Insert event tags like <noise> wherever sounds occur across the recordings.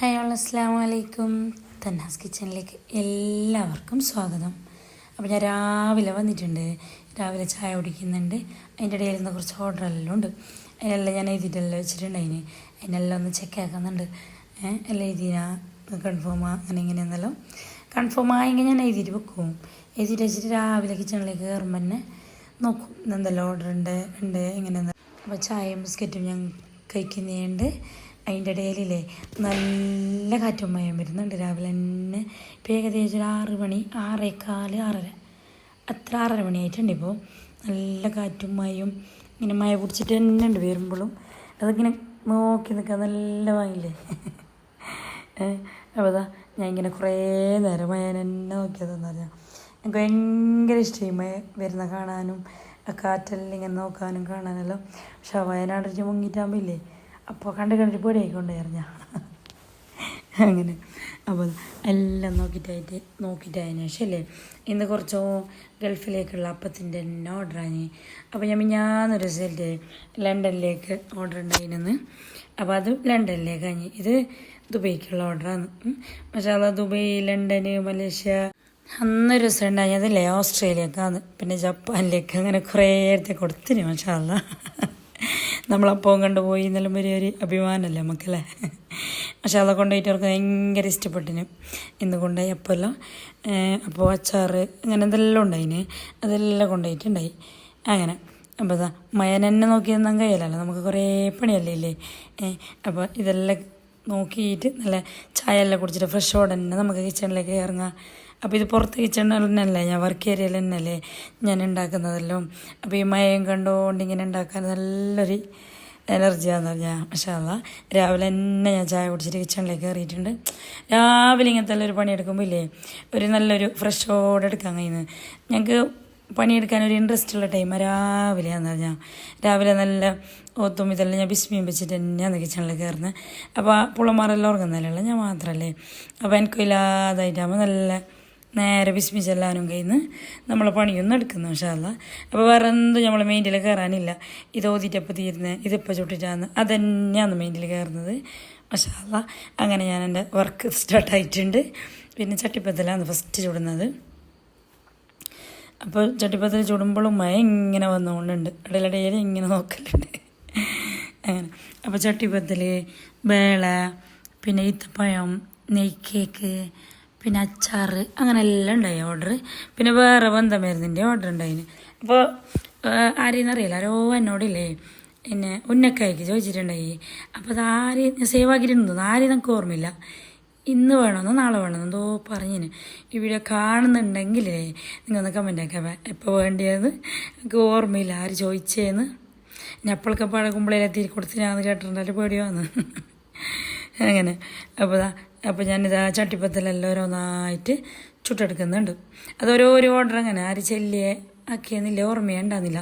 Hi all അസ്സാം വലൈക്കും തന്നാസ് കിച്ചണിലേക്ക് എല്ലാവർക്കും സ്വാഗതം. അപ്പോൾ ഞാൻ രാവിലെ വന്നിട്ടുണ്ട്. രാവിലെ ചായ കുടിക്കുന്നുണ്ട്. അതിന്റെ ഇടയിൽ നിന്ന് കുറച്ച് ഓർഡർ എല്ലാം ഉണ്ട്. അതിനെല്ലാം ഞാൻ എഴുതിയിട്ടെല്ലാം വെച്ചിട്ടുണ്ട് അതിന് അതിനെല്ലാം ഒന്ന് ചെക്ക് ആക്കുന്നുണ്ട്. എല്ലാം എഴുതിനാ കൺഫേം അങ്ങനെ ഇങ്ങനെയെന്നെല്ലാം കൺഫേം ആയെങ്കിൽ ഞാൻ എഴുതിയിട്ട് വെക്കും. എഴുതിയിട്ട് വെച്ചിട്ട് രാവിലെ കിച്ചണിലേക്ക് കയറുമ്പോൾ തന്നെ നോക്കും. എന്തെല്ലാം ഓർഡർ ഉണ്ട് ഉണ്ട് എങ്ങനെയെന്ന് അപ്പോൾ ചായയും ബിസ്ക്കറ്റും ഞാൻ കഴിക്കുന്നുണ്ട്. അതിന്റെ ഇടയിലില്ലേ നല്ല കാറ്റും മയം വരുന്നുണ്ട്. രാവിലെ തന്നെ ഇപ്പം ഏകദേശം ഒരു ആറ് മണി ആറേക്കാൽ ആറര. അത്ര ആറര മണിയായിട്ടുണ്ട് ഇപ്പോൾ. നല്ല കാറ്റും മയും ഇങ്ങനെ മയ പിടിച്ചിട്ട് തന്നെ ഉണ്ട് വരുമ്പോഴും. അതിങ്ങനെ നോക്കി നിൽക്കാൻ നല്ല ഭംഗിയില്ലേ? <laughs> അപ്പോൾ അതാ ഞാൻ ഇങ്ങനെ കുറേ നേരം മയ തന്നെ നോക്കിയതെന്ന് പറഞ്ഞാൽ. എനിക്ക് ഭയങ്കര ഇഷ്ടമായി മയ വരുന്ന കാണാനും കാറ്റെല്ലാം ഇങ്ങനെ നോക്കാനും കാണാനെല്ലാം. പക്ഷെ വയനാട് മുങ്ങിയിട്ടാകുമ്പോൾ ഇല്ലേ അപ്പോൾ കണ്ട് കണ്ടിട്ട് പേടിയായിക്കൊണ്ടായിരുന്നു എറിഞ്ഞ അങ്ങനെ. അപ്പോൾ എല്ലാം നോക്കിയിട്ടായിട്ട് നോക്കിയിട്ടായതിനു ശേഷം അല്ലേ? ഇന്ന് കുറച്ചോ ഗൾഫിലേക്കുള്ള അപ്പത്തിന്റെ തന്നെ ഓർഡറാണ് അപ്പോൾ ഞാൻ ഞാനൊരു റിസൾട്ട് ലണ്ടനിലേക്ക് ഓർഡർ ഉണ്ടായിരുന്നു. അപ്പോൾ അത് ലണ്ടനിലേക്ക് കഴിഞ്ഞ്. ഇത് ദുബൈക്കുള്ള ഓർഡറാണ് അത് ദുബൈ ലണ്ടൻ മലേഷ്യ. അന്ന് അന്നൊരു ദിവസം ഉണ്ടായതല്ലേ ഓസ്ട്രേലിയക്കാണ് പിന്നെ ജപ്പാനിലേക്ക് അങ്ങനെ കുറേ നേരത്തെ കൊടുത്തിന് പക്ഷേ നമ്മളപ്പോൾ കണ്ടുപോയി എന്നെല്ലാം വലിയ ഒരു അഭിമാനമല്ലേ നമുക്കല്ലേ? പക്ഷേ അതൊക്കെ കൊണ്ടുപോയിട്ട് അവർക്ക് ഭയങ്കര ഇഷ്ടപ്പെട്ടിന് ഇന്ന് കൊണ്ടുപോയി അപ്പോഴെല്ലാം അപ്പോൾ അച്ചാറ് അങ്ങനെ എന്തെല്ലാം ഉണ്ടായിന്? അതെല്ലാം കൊണ്ടുപോയിട്ടുണ്ടായി. അങ്ങനെ. അപ്പോൾ അതാ മയൻ എന്നെ നോക്കി നിന്നാൻ കഴിയില്ലല്ലോ. നമുക്ക് കുറേ പണിയല്ലേ ഇല്ലേ? അപ്പോൾ ഇതെല്ലാം നോക്കിയിട്ട് നല്ല ചായ എല്ലാം കുടിച്ചിട്ട് ഫ്രഷോടെ തന്നെ നമുക്ക് കിച്ചണിലേക്ക് ഇറങ്ങാം അപ്പോൾ ഇത് പുറത്ത് കിച്ചണിൽ ഞാൻ വർക്ക് ഏരിയയിൽ തന്നെയല്ലേ ഞാൻ ഉണ്ടാക്കുന്നതല്ലോ. അപ്പോൾ ഈ മയം കണ്ടുകൊണ്ട് ഇങ്ങനെ ഉണ്ടാക്കാൻ നല്ലൊരു എനർജിയാന്ന് പറഞ്ഞാൽ പക്ഷേ അതാ രാവിലെ തന്നെ ഞാൻ ചായ കുടിച്ചിട്ട് കിച്ചണിലേക്ക് കയറിയിട്ടുണ്ട് രാവിലെ ഇങ്ങനത്തെ ഒരു പണിയെടുക്കുമ്പോൾ ഇല്ലേ ഒരു നല്ലൊരു ഫ്രഷോടെ എടുക്കാൻ കഴിയുന്നത്. ഞങ്ങൾക്ക് പണിയെടുക്കാൻ ഒരു ഇൻട്രസ്റ്റ് ഉള്ള ടൈം രാവിലെ എന്ന് പറഞ്ഞാൽ രാവിലെ നല്ല ഓത്തും ഇതെല്ലാം ഞാൻ ബിസ്മിയും വെച്ചിട്ട് തന്നെയാണ് കിച്ചണിൽ കയറുന്നത് അപ്പോൾ പുള്ളമാരെല്ലാം ഉറങ്ങുന്നതല്ലേ ഞാൻ മാത്രമല്ലേ അപ്പോൾ എനിക്കില്ലാതായിട്ടാകുമ്പോൾ നല്ല നേരെ ബിസ്മിച്ചെല്ലാനും കയ്യിൽ നിന്ന് നമ്മൾ പണിയൊന്നും എടുക്കുന്നു പക്ഷാല്ല അപ്പോൾ വേറെ എന്തും നമ്മൾ മെയിന്റിൽ കയറാനില്ല ഇത് ഓതിയിട്ടപ്പോൾ തീരുന്നത് ഇതിപ്പോൾ ചുട്ടിട്ടാന്ന്. അതന്നെയാണ് മെയിന്റിൽ കയറുന്നത് മഷാല്ല അങ്ങനെ ഞാൻ എന്റെ വർക്ക് സ്റ്റാർട്ടായിട്ടുണ്ട് പിന്നെ ചട്ടിപ്പത്തിലാണ് ഫസ്റ്റ് ചുടുന്നത്. അപ്പോൾ ചട്ടിപ്പത്തിൽ ചുടുമ്പോഴും മഴ ഇങ്ങനെ വന്നുകൊണ്ടുണ്ട് ഇടയിലിടയിൽ ഇങ്ങനെ നോക്കലുണ്ട്. അങ്ങനെ. അപ്പോൾ ചട്ടിപ്പത്തിൽ വേള പിന്നെ ഈത്തപ്പഴം നെയ് കേക്ക് പിന്നെ അച്ചാർ അങ്ങനെ എല്ലാം ഉണ്ടായി ഓർഡർ പിന്നെ വേറെ ബന്ധമരുന്നിന്റെ ഓർഡർ ഉണ്ടായിന്. അപ്പോൾ ആരെയെന്നറിയില്ല ആരോ എന്നോടില്ലേ പിന്നെ ഉന്നക്കായിക്ക് ചോദിച്ചിട്ടുണ്ടായി. അപ്പോൾ അത് ആര് സേവ് ആക്കിയിട്ടുണ്ടോ. ആരെയും നമുക്ക് ഓർമ്മയില്ല. ഇന്ന് വേണമെന്നോ നാളെ വേണമെന്നോ എന്തോ പറഞ്ഞിന്. ഈ വീഡിയോ കാണുന്നുണ്ടെങ്കിലേ നിങ്ങളൊന്ന് കമന്റ് ആക്കാം. എപ്പോൾ വേണ്ടിയത്? എനിക്ക് ഓർമ്മയില്ല ആര് ചോദിച്ചേന്ന്? ഞാൻ അപ്പോഴൊക്കെ പഴകുമ്പോഴേലെത്തി കൊടുത്തിനാന്ന് കേട്ടിട്ടുണ്ടല്ലോ പേടിയോന്ന്. അങ്ങനെ. അപ്പോൾ അപ്പോൾ ഞാനിതാ ചട്ടിപ്പത്തിലെല്ലാം ഓരോന്നായിട്ട് ചുട്ടെടുക്കുന്നുണ്ട്. അത് ഓരോരോ ഓർഡർ അങ്ങനെ. ആര് ചെല്ലിയെ ആക്കിയെന്നില്ല ഓർമ്മയുണ്ടാകുന്നില്ല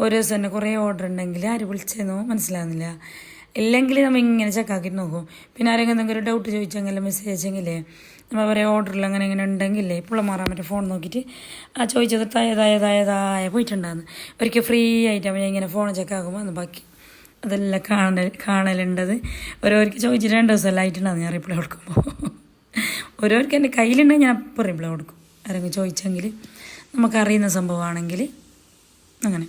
ഓരോ ദിവസം തന്നെ കുറേ ഓർഡർ ഉണ്ടെങ്കിൽ ആര് വിളിച്ചെന്നോ മനസ്സിലാകുന്നില്ല ഇല്ലെങ്കിൽ നമ്മൾ ഇങ്ങനെ ചെക്കാക്കി നോക്കും. പിന്നെ ആരെങ്കിലും എന്തെങ്കിലും ഡൗട്ട് ചോദിച്ചെങ്കിൽ മെസ്സേജ് അയച്ചെങ്കിലേ നമ്മൾ അവരെ ഓർഡറിൽ അങ്ങനെ ഇങ്ങനെ ഉണ്ടെങ്കിലേ പുള്ള മാറാൻ പറ്റും ഫോൺ നോക്കിയിട്ട് ആ ചോദിച്ചത് തായതായതായതായ പോയിട്ടുണ്ടാകുന്നു ഒരിക്കൽ ഫ്രീ ആയിട്ട് ഞാൻ ഇങ്ങനെ ഫോൺ ചെക്കാക്കുമ്പോൾ അന്ന് ബാക്കി അതെല്ലാം കാണൽ കാണലുണ്ടത്. ഓരോർക്ക് ചോദിച്ചിട്ട് രണ്ട് ദിവസം ആയിട്ടുണ്ടാകും ഞാൻ റിപ്ലൈ കൊടുക്കുമ്പോൾ ഓരോർക്ക് എന്റെ കയ്യിലുണ്ടെങ്കിൽ ഞാൻ അപ്പം റിപ്ലൈ കൊടുക്കും. ആരെങ്കിലും ചോദിച്ചെങ്കിൽ നമുക്കറിയുന്ന സംഭവമാണെങ്കിൽ അങ്ങനെ.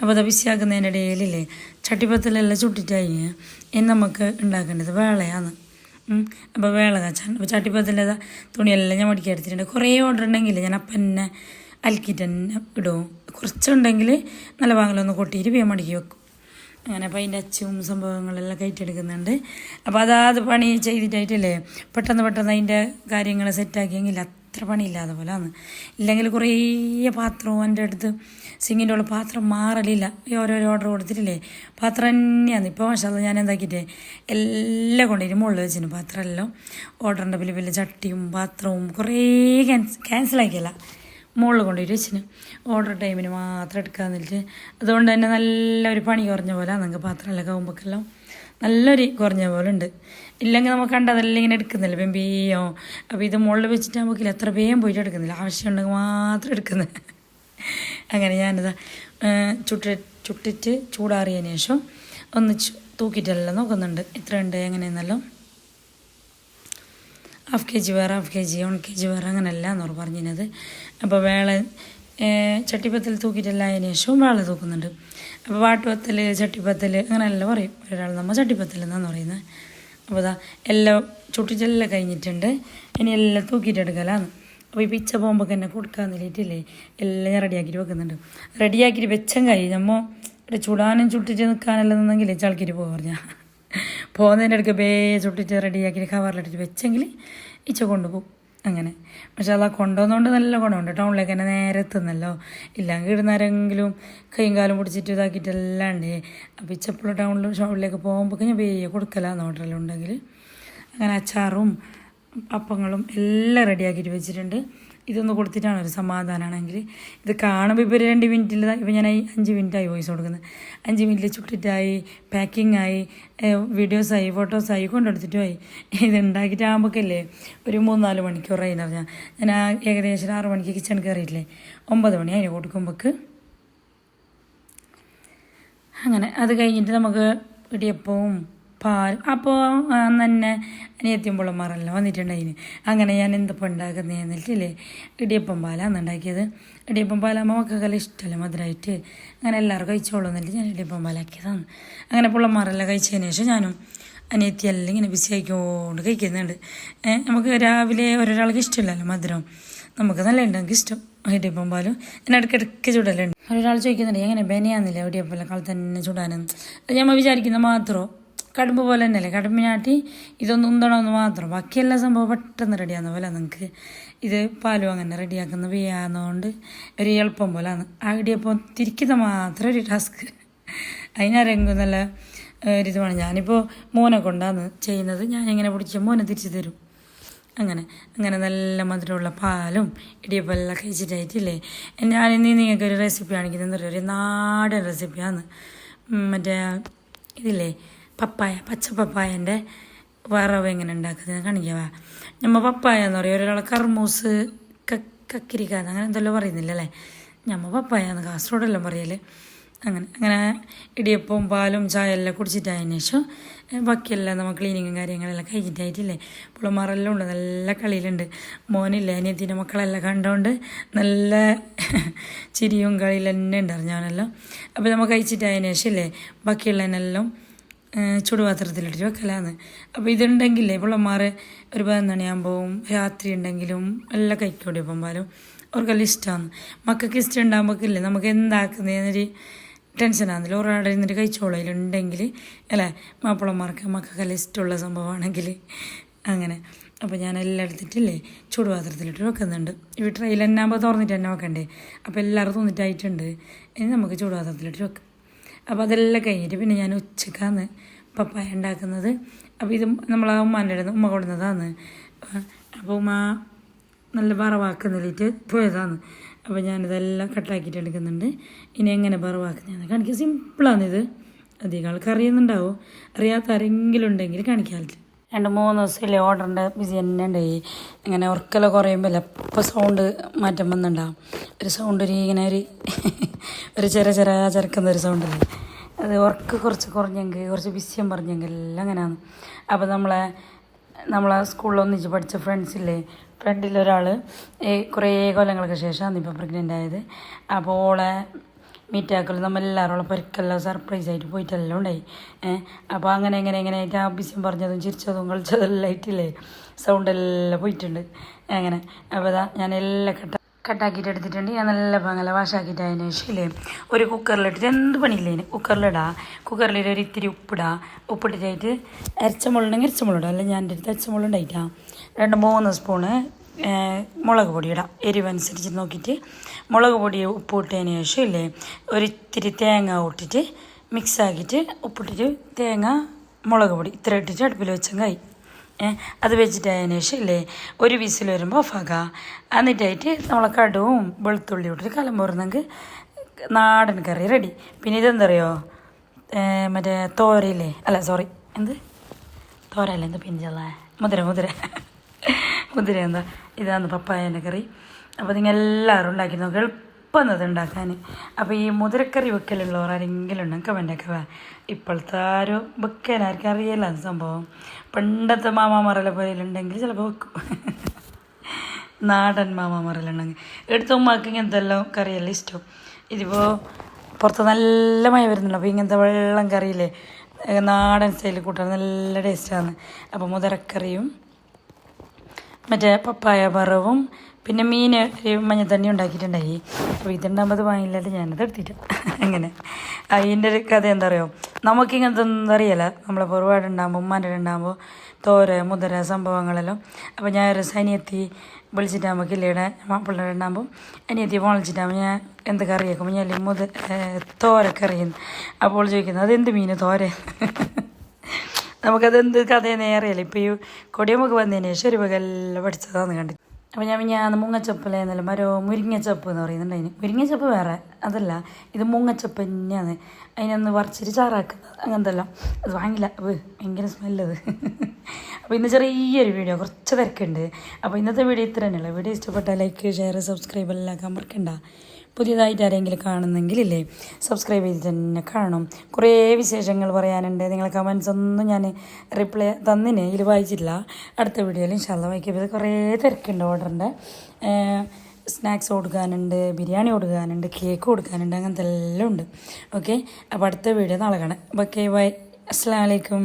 അപ്പോൾ അത് വിശ്വാക്കുന്നതിന്റെ ഇടയിലില്ലേ ചട്ടിപ്പത്തിലെല്ലാം കഴിഞ്ഞ് ഇനി നമുക്ക് ഉണ്ടാക്കേണ്ടത് വേളയാണ്. അപ്പോൾ വേള കാച്ചാൻ അപ്പോൾ ചട്ടിപ്പത്തിലെ തുണിയെല്ലാം ഞാൻ മടിക്കി എടുത്തിട്ടുണ്ട്. കുറേ ഓർഡർ ഉണ്ടെങ്കിൽ ഞാൻ അപ്പം തന്നെ അലക്കിയിട്ട് തന്നെ ഇടും. കുറച്ചുണ്ടെങ്കിൽ നല്ല വാങ്ങലൊന്ന് കൊട്ടിയിട്ട് വേഗം മടക്കി വെക്കും. അങ്ങനെ അപ്പോൾ അതിന്റെ അച്ചും സംഭവങ്ങളെല്ലാം കയറ്റെടുക്കുന്നുണ്ട് അപ്പോൾ അതാത് പണി ചെയ്തിട്ടായിട്ടില്ലേ പെട്ടെന്ന് പെട്ടെന്ന് അതിന്റെ കാര്യങ്ങൾ സെറ്റാക്കിയെങ്കിൽ അത്ര പണിയില്ലാതെ പോലെയാണ് ഇല്ലെങ്കിൽ കുറേ പാത്രവും എന്റെ അടുത്ത് സിങ്ങിന്റെ ഉള്ള പാത്രം മാറലില്ല. ഈ ഓരോരോ ഓർഡർ കൊടുത്തിട്ടില്ലേ? പാത്രം തന്നെയാണ് ഇപ്പോൾ മാഷാല്ല ഞാൻ എന്താക്കിയിട്ടേ? എല്ലാം കൊണ്ടുവരും മുകളിൽ വെച്ചിന് പാത്രമെല്ലാം ഓർഡറിന്റെ വലിയ വലിയ ചട്ടിയും പാത്രവും കുറേ ക്യാൻസ് ക്യാൻസലാക്കിയല്ല മുകളിൽ കൊണ്ടുപോയി വെച്ചിന്. ഓർഡർ ടൈമിന് മാത്രം എടുക്കാമെന്നിട്ട് അതുകൊണ്ട് തന്നെ നല്ലൊരു പണി കുറഞ്ഞ പോലെ. നിങ്ങൾക്ക് പാത്രമെല്ലാം ആകുമ്പോഴെല്ലാം നല്ലൊരു കുറഞ്ഞ പോലെ ഉണ്ട് ഇല്ലെങ്കിൽ നമുക്ക് കണ്ടതെല്ലാം ഇങ്ങനെ എടുക്കുന്നില്ല. വെമ്പിയോ. അപ്പോൾ ഇത് മുകളിൽ വെച്ചിട്ട് നമുക്കില്ല എത്ര വേഗം പോയിട്ട് എടുക്കുന്നില്ല. ആവശ്യമുണ്ടെങ്കിൽ മാത്രം എടുക്കുന്നത് അങ്ങനെ ഞാനിതാ ചുട്ട് ചുട്ടിട്ട് ചൂടാറിയതിന് ശേഷം ഒന്ന് തൂക്കിയിട്ടെല്ലാം നോക്കുന്നുണ്ട്. ഇത്ര ഉണ്ട് എങ്ങനെയെന്നല്ലോ. ഹാഫ് കെ ജി വേറെ half K G one K G വേറെ അങ്ങനെയല്ല എന്നോട് പറഞ്ഞിരുന്നത്. അപ്പോൾ വേള ചട്ടിപ്പത്തിൽ തൂക്കിയിട്ടല്ല അതിന് ശേഷവും വേള തൂക്കുന്നുണ്ട്. അപ്പോൾ വാട്ടുപത്തൽ ചട്ടിപ്പത്തൽ അങ്ങനെയെല്ലാം പറയും. ഒരാൾ നമ്മൾ ചട്ടിപ്പത്തൽ എന്നാണ് പറയുന്നത് അപ്പോൾ ഇതാ എല്ലാം ചുട്ടിട്ടെല്ലാം കഴിഞ്ഞിട്ടുണ്ട്. ഇനി എല്ലാം തൂക്കിയിട്ടെടുക്കലാന്ന് അപ്പോൾ ഈ പിച്ച പോകുമ്പോൾ തന്നെ കൊടുക്കാൻ നിലയിട്ടില്ലേ എല്ലാം ഞാൻ റെഡിയാക്കിയിട്ട് വെക്കുന്നുണ്ട്. റെഡിയാക്കിയിട്ട് വെച്ചം കൈ നമ്മൾ ഇവിടെ ചുടാനും ചുട്ടിട്ട് നിൽക്കാനല്ല എന്നെങ്കിൽ ചളിക്കിട്ട് പോകും പറഞ്ഞാൽ പോകുന്നതിന്റെ അടുക്ക് ബേ ചുട്ടിട്ട് റെഡിയാക്കിയിട്ട് കവറിലിട്ടിട്ട് വെച്ചെങ്കിൽ ഇച്ച കൊണ്ടുപോകും. അങ്ങനെ. പക്ഷെ അതാ കൊണ്ടുവന്നുകൊണ്ട് നല്ല ഗുണമുണ്ട് ടൗണിലേക്ക് തന്നെ നേരെ എത്തുന്നല്ലോ. ഇല്ലെങ്കിൽ ഇടുന്നാരെങ്കിലും കൈയും കാലും പിടിച്ചിട്ട് ഇതാക്കിയിട്ടെല്ലാം ഉണ്ട്. അപ്പോൾ ഇച്ചപ്പോഴും ടൗണിൽ ഷോപ്പിലേക്ക് പോകുമ്പോൾ ഞാൻ വേയ കൊടുക്കലാന്ന് ഹോട്ടലുണ്ടെങ്കിൽ അങ്ങനെ അച്ചാറും പപ്പങ്ങളും എല്ലാം റെഡിയാക്കിയിട്ട് വെച്ചിട്ടുണ്ട്. ഇതൊന്ന് കൊടുത്തിട്ടാണ് ഒരു സമാധാനമാണെങ്കിൽ ഇത് കാണുമ്പോൾ ഇപ്പോൾ രണ്ട് മിനിറ്റിൽ ഇപ്പോൾ ഞാൻ അഞ്ച് മിനിറ്റായി വോയിസ് കൊടുക്കുന്നത് അഞ്ച് മിനിറ്റിൽ ചുട്ടിട്ടായി ആയി വീഡിയോസായി ഫോട്ടോസായി കൊണ്ടെടുത്തിട്ടുമായി ഇത് ഉണ്ടാക്കിയിട്ടാകുമ്പോഴേ ഒരു മൂന്നാൽ മണിക്കൂറായി ഞാൻ ആ ഏകദേശം ആറ് മണിക്ക് കിച്ചൺ കയറിയിട്ടില്ലേ ഒമ്പത് മണി അതിന് കൊടുക്കുമ്പോൾക്ക് അങ്ങനെ അത് കഴിഞ്ഞിട്ട് നമുക്ക് ഇടിയപ്പവും പാൽ. അപ്പോൾ അന്ന് തന്നെ അനിയത്തിയുമ്പോളന്മാരെല്ലാം വന്നിട്ടുണ്ടായിന്. അങ്ങനെ ഞാൻ എന്തപ്പോൾ ഉണ്ടാക്കുന്നത് എന്നിട്ടില്ലേ ഇടിയപ്പം പാലാണ് ഉണ്ടാക്കിയത്. ഇടിയപ്പം പാലാകുമ്പോൾ മക്കൾക്കെല്ലാം ഇഷ്ടമല്ല മധുരമായിട്ട് അങ്ങനെ എല്ലാവരും കഴിച്ചോളൂ എന്നിട്ട് ഞാൻ ഇടിയപ്പം പാലാക്കിയതാണ്. അങ്ങനെ പിള്ളമാരെല്ലാം കഴിച്ചതിന് ശേഷം ഞാനും അനിയത്തിയെല്ലാം ഇങ്ങനെ ബിസി ആയിക്കോണ്ട് കഴിക്കുന്നുണ്ട്. നമുക്ക് രാവിലെ ഒരാൾക്ക് ഇഷ്ടമില്ലല്ലോ മധുരം. നമുക്ക് നല്ല ഉണ്ടെങ്കിൽ ഇഷ്ടം. ഇടിയപ്പം പാലും. ഞാൻ ഇടയ്ക്കിടയ്ക്ക് ചുടലുണ്ട്. ഒരാൾ ചോദിക്കുന്നുണ്ട് എങ്ങനെ ബനിയാന്നില്ല ഇടിയപ്പം കാലത്ത് തന്നെ ചുടാനെന്ന്? അത് നമ്മൾ വിചാരിക്കുന്ന മാത്രമോ കടുമ്പ് പോലെ തന്നെയല്ലേ? കടുമ്പിനാട്ടി ഇതൊന്നും ഉന്തണമെന്ന് മാത്രം. ബാക്കിയെല്ലാ സംഭവം പെട്ടെന്ന് റെഡിയാകുന്ന പോലെ നിങ്ങൾക്ക് ഇത് പാലും അങ്ങനെ റെഡിയാക്കുന്ന ചെയ്യാവുന്നതുകൊണ്ട് ഒരു എളുപ്പം പോലെയാണ് ആ ഇടിയപ്പം തിരിക്കുന്ന മാത്രം ഒരു ടാസ്ക് അതിനാരെങ്കിലും നല്ല ഒരിത് വേണം ഞാനിപ്പോൾ മോനെ കൊണ്ടാണ് ചെയ്യുന്നത്. ഞാനിങ്ങനെ പിടിച്ച മോനെ തിരിച്ചു തരും. അങ്ങനെ അങ്ങനെ നല്ല മധുരമുള്ള പാലും ഇടിയപ്പം എല്ലാം കഴിച്ചിട്ടായിട്ടില്ലേ? ഞാനിന്ന് നിങ്ങൾക്ക് ഒരു റെസിപ്പി കാണിക്കുന്നത് എന്താ പറയുക ഒരു നാടൻ റെസിപ്പിയാണ് മറ്റേ ഇതില്ലേ? പപ്പായ പച്ച പപ്പായന്റെ വറവ് എങ്ങനെ ഉണ്ടാക്കുന്നത് കാണിക്കാവാ. നമ്മൾ പപ്പായ എന്ന് പറയും. ഒരാളെ കർമൂസ് കക്കിരിക്കാതെ കക്കിരിക്ക അങ്ങനെ എന്തെല്ലാം പറയുന്നില്ല അല്ലേ ഞമ്മ പപ്പായ എന്ന് കാസർഗോഡെല്ലാം പറയൽ. അങ്ങനെ അങ്ങനെ ഇടിയപ്പവും പാലും ചായ എല്ലാം കുടിച്ചിട്ടായതിനു ശേഷം ബാക്കിയെല്ലാം നമ്മൾ ക്ലീനിങ്ങും കാര്യങ്ങളെല്ലാം കഴിഞ്ഞിട്ടായിട്ടില്ലേ? പുള്ളമാരെല്ലാം ഉണ്ട്. നല്ല കളിയിലുണ്ട്. മോനില്ലേ അനിയത്തിന്റെ മക്കളെല്ലാം കണ്ടോണ്ട് നല്ല ചിരിയും കളിയിൽ തന്നെ ഉണ്ടായിരുന്നു ഞാനെല്ലാം അപ്പോൾ നമ്മൾ കഴിച്ചിട്ടായതിനു ശേഷം ഇല്ലേ ബാക്കിയുള്ളതിനെല്ലാം ഏഹ് ചുടുപാത്രത്തിലിട്ടിട്ട് വെക്കലാന്ന്. അപ്പോൾ ഇതുണ്ടെങ്കിലേ പിള്ളമാർ ഒരു പോകും രാത്രി ഉണ്ടെങ്കിലും എല്ലാം കഴിക്കൂടി പോകുമ്പോഴും അവർക്കെല്ലാം ഇഷ്ടമാണ് മക്കൾക്ക് ഇഷ്ടം ഉണ്ടാകുമ്പോഴേക്കില്ലേ നമുക്ക് എന്താക്കുന്നതിനൊരു ടെൻഷനാകുന്നില്ല ഒരാടെ ഇരുന്നിട്ട് കഴിച്ചോളയിലുണ്ടെങ്കിൽ അല്ലേ? മാപ്പിളമാർക്ക് മക്കൾക്കെല്ലാം ഇഷ്ടമുള്ള സംഭവമാണെങ്കിൽ അങ്ങനെ. അപ്പോൾ ഞാൻ എല്ലാം എടുത്തിട്ടില്ലേ ചൂടുപാത്രത്തിലിട്ട് വെക്കുന്നുണ്ട്. ഈ ട്രെയിൽ തന്നെ ആകുമ്പോൾ തുറന്നിട്ട് തന്നെ വെക്കണ്ടേ? അപ്പോൾ എല്ലാവരും തോന്നിട്ടായിട്ടുണ്ട്. ഇനി നമുക്ക് ചൂടുപാത്രത്തിലിട്ട് വെക്കാം. അപ്പോൾ അതെല്ലാം കഴിഞ്ഞിട്ട് പിന്നെ ഞാൻ ഉച്ചക്കാന്ന് പപ്പായ ഉണ്ടാക്കുന്നത്. അപ്പോൾ ഇത് നമ്മൾ ആ ഉമ്മാന്റെ ഉമ്മ കൊടുന്നതാണ് അപ്പോൾ ഉമ്മ നല്ല വറവാക്ക് നിലയിട്ട് പോയതാണ്. അപ്പോൾ ഞാനിതെല്ലാം കട്ടാക്കിയിട്ട് എടുക്കുന്നുണ്ട്. ഇനി എങ്ങനെ വറവാക്കുന്നതെന്ന് കാണിക്കാൻ സിമ്പിളാണിത്. അധികം ആൾക്കാർ അറിയുന്നുണ്ടാവും. അറിയാത്ത ആരെങ്കിലും ഉണ്ടെങ്കിൽ കാണിക്കാറില്ല. രണ്ട് മൂന്ന് ദിവസമല്ലേ ഓർഡറിന്റെ ബിസി തന്നെ ഉണ്ടായി ഇങ്ങനെ ഉറക്കല കുറയുമ്പോൾ എപ്പോൾ സൗണ്ട് മാറ്റം വന്നുണ്ടാവും ഒരു സൗണ്ട് ഒരു ഇങ്ങനെ ഒരു <laughs> ഒരു ചെറ ചെറിയ ചെറുക്കുന്ന ഒരു സൗണ്ട് അത് ഉറക്ക് കുറച്ച് കുറഞ്ഞെങ്കിൽ കുറച്ച് ബിസിയം പറഞ്ഞെങ്കിൽ എല്ലാം അങ്ങനെയാണ്. അപ്പോൾ നമ്മളെ നമ്മളെ സ്കൂളിൽ ഒന്നിച്ച് പഠിച്ച ഫ്രണ്ട്സില്ലേ ഫ്രണ്ടിലൊരാൾ കുറേ കൊല്ലങ്ങൾക്ക് ശേഷമാണ് ഇപ്പോൾ പ്രഗ്നന്റ് ആയത്. അപ്പോൾ ഓളെ മീറ്റാക്കൽ നമ്മളെല്ലാവരും പരിക്കെല്ലാം സർപ്രൈസ് ആയിട്ട് പോയിട്ടെല്ലാം ഉണ്ടായി. അപ്പോൾ അങ്ങനെ എങ്ങനെ എങ്ങനെ ആയിട്ട് ആ പറഞ്ഞതും ചിരിച്ചതും കളിച്ചതും എല്ലാം ആയിട്ടില്ലേ? സൗണ്ട് എല്ലാം പോയിട്ടുണ്ട്. അങ്ങനെ. അപ്പോൾ ഇതാ ഞാൻ എല്ലാം കട്ട കട്ടാക്കിയിട്ട് എടുത്തിട്ടുണ്ട്. ഞാൻ നല്ല പങ്ങല വാഷാക്കിയിട്ട് അതിന് ശേഷമില്ലേ ഒരു കുക്കറിലിട്ടിട്ട് എന്ത് പണിയില്ലേ അതിന്? കുക്കറിലിടാ കുക്കറിലിട്ട് ഒരു ഇത്തിരി ഉപ്പിടാ. ഉപ്പിട്ടിട്ടായിട്ട് അരച്ചമുളുണ്ടെങ്കിൽ അരച്ചമുള്ളിടാം. അല്ലെങ്കിൽ ഞാൻ എന്റെ അടുത്ത് അരച്ചമുളുണ്ടായിട്ടാ രണ്ട് മൂന്ന് സ്പൂണ് മുളക് പൊടി ഇടാം എരിവനുസരിച്ച് നോക്കിയിട്ട് മുളക് പൊടി ഉപ്പിട്ടതിന് ശേഷം ഇല്ലേ ഒരിത്തിരി തേങ്ങ ഇട്ടിട്ട് മിക്സ് ആക്കിയിട്ട് ഉപ്പിട്ടിട്ട് തേങ്ങ മുളക് പൊടി ഇത്ര ഇട്ടിട്ട് അടുപ്പിൽ വെച്ചങ്ങായി ഏഹ് അത് വെച്ചിട്ട് അതിന് ശേഷം ഇല്ലേ ഒരു വിസിൽ വരുമ്പോൾ ഓഫാക്കുക എന്നിട്ടായിട്ട് നമ്മളെ കടുവും വെളുത്തുള്ളി ഇട്ടിട്ട് കലം പോരുന്നെങ്കിൽ നാടൻ കറി റെഡി പിന്നെ ഇതെന്തറിയോ? മറ്റേ തോരയില്ലേ? അല്ല സോറി എന്ത്? തോരല്ലേ എന്ത് പിഞ്ചല്ല? മുതിര മുതിര. മുതിര എന്താ? ഇതാണ് പപ്പായന്റെ കറി. അപ്പോൾ നിങ്ങൾ എല്ലാവരും ഉണ്ടാക്കി നോക്കുക എളുപ്പമെന്നത് ഉണ്ടാക്കാൻ അപ്പോൾ ഈ മുതിരക്കറി വെക്കലുള്ളവർ ആരെങ്കിലും ഉണ്ടെങ്കിൽ കമന്റൊക്കെ വാ. ഇപ്പോഴത്തെ ആരും വെക്കാൻ ആർക്കും അറിയില്ല സംഭവം. പണ്ടത്തെ മാമാമറലെ പോലെ ഉണ്ടെങ്കിൽ ചിലപ്പോൾ വെക്കും. നാടൻ മാമാമറലുണ്ടെങ്കിൽ എടുത്ത ഉമ്മാക്ക് ഇങ്ങനത്തെ എല്ലാം കറിയെല്ലാം ഇഷ്ടം? ഇതിപ്പോൾ പുറത്ത് നല്ല മഴ വരുന്നുണ്ട്. അപ്പോൾ ഇങ്ങനത്തെ വെള്ളം കറിയില്ലേ? നാടൻ സ്റ്റൈലിൽ കൂട്ടാൻ നല്ല ടേസ്റ്റാണ്. അപ്പോൾ മുതിരക്കറിയും മറ്റേ പപ്പായ വറവും പിന്നെ മീൻ മഞ്ഞ മഞ്ഞത്തണ്ണി ഉണ്ടാക്കിയിട്ടുണ്ടായി. അപ്പോൾ ഇതുണ്ടാകുമ്പോൾ അത് വാങ്ങില്ലാതെ ഞാനത് എടുത്തിട്ട് അങ്ങനെ. അതിന്റെ ഒരു കഥ എന്താ പറയുക നമുക്കിങ്ങനത്തെ ഒന്നും അറിയില്ല. നമ്മളെ ഒരുപാട് ഉണ്ടാകുമ്പോൾ ഉമ്മാന്റെ ഉണ്ടാകുമ്പോൾ തോര മുതര സംഭവങ്ങളെല്ലാം. അപ്പോൾ ഞാൻ ഒരു അനിയത്തി വിളിച്ചിട്ടാകുമ്പോൾ കില്ലയുടെ പിള്ളേർ ഉണ്ടാകുമ്പോൾ അനിയത്തി ഫോൺ വിളിച്ചിട്ടാകുമ്പോൾ ഞാൻ എന്ത് കറി വെക്കുമ്പോൾ ഞാൻ മുത തോര കറിയുന്നു അപ്പോൾ ചോദിക്കുന്നത് അതെന്ത് മീൻ തോര? നമുക്കതെന്ത് കഥയെന്നേ അറിയില്ല. ഇപ്പോൾ ഈ കൊടിയമ്മക്ക് വന്നതിന് ശേഷം ഒരു വകെല്ലാം പഠിച്ചതാന്ന് കണ്ടു അപ്പോൾ ഞാൻ ഞാൻ മുങ്ങച്ചപ്പല്ലേന്നല്ല മരോ മുരിങ്ങച്ചപ്പ് എന്ന് പറയുന്നുണ്ട് അതിന്. മുരിങ്ങച്ചപ്പ് വേറെ അതല്ല ഇത് മുങ്ങച്ചപ്പ് തന്നെയാണ്. അതിനൊന്ന് വറച്ചിട്ട് ചാറാക്കുന്നത് അങ്ങനത്തെല്ലാം. അത് വാങ്ങില്ല. ഭയങ്കര സ്മെല്ലത്. അപ്പോൾ ഇന്ന് ചെറിയൊരു വീഡിയോ കുറച്ച് തിരക്കുണ്ട്. അപ്പോൾ ഇന്നത്തെ വീഡിയോ ഇത്ര തന്നെയുള്ളൂ വീഡിയോ ഇഷ്ടപ്പെട്ടാൽ ലൈക്ക് ഷെയർ സബ്സ്ക്രൈബ് എല്ലാം മറക്കണ്ട. പുതിയതായിട്ട് ആരെങ്കിലും കാണുന്നെങ്കിൽ ഇല്ലേ സബ്സ്ക്രൈബ് ചെയ്ത് തന്നെ കാണും കുറേ വിശേഷങ്ങൾ പറയാനുണ്ട്. നിങ്ങൾ കമൻസ് ഒന്നും ഞാൻ റിപ്ലൈ തന്നിനെ ഇതിൽ വായിച്ചില്ല അടുത്ത വീഡിയോയിൽ ഇൻഷാല്ല വായിക്കുമ്പോൾ കുറേ തിരക്കുണ്ട് ഓർഡറിന്റെ സ്നാക്സ് കൊടുക്കാനുണ്ട് ബിരിയാണി കൊടുക്കാനുണ്ട് കേക്ക് കൊടുക്കാനുണ്ട് അങ്ങനത്തെ എല്ലാം ഉണ്ട്. ഓക്കെ അപ്പോൾ അടുത്ത വീഡിയോ നാളെ കാണാം. ഓക്കെ ബൈ അസ്സാം വലൈക്കും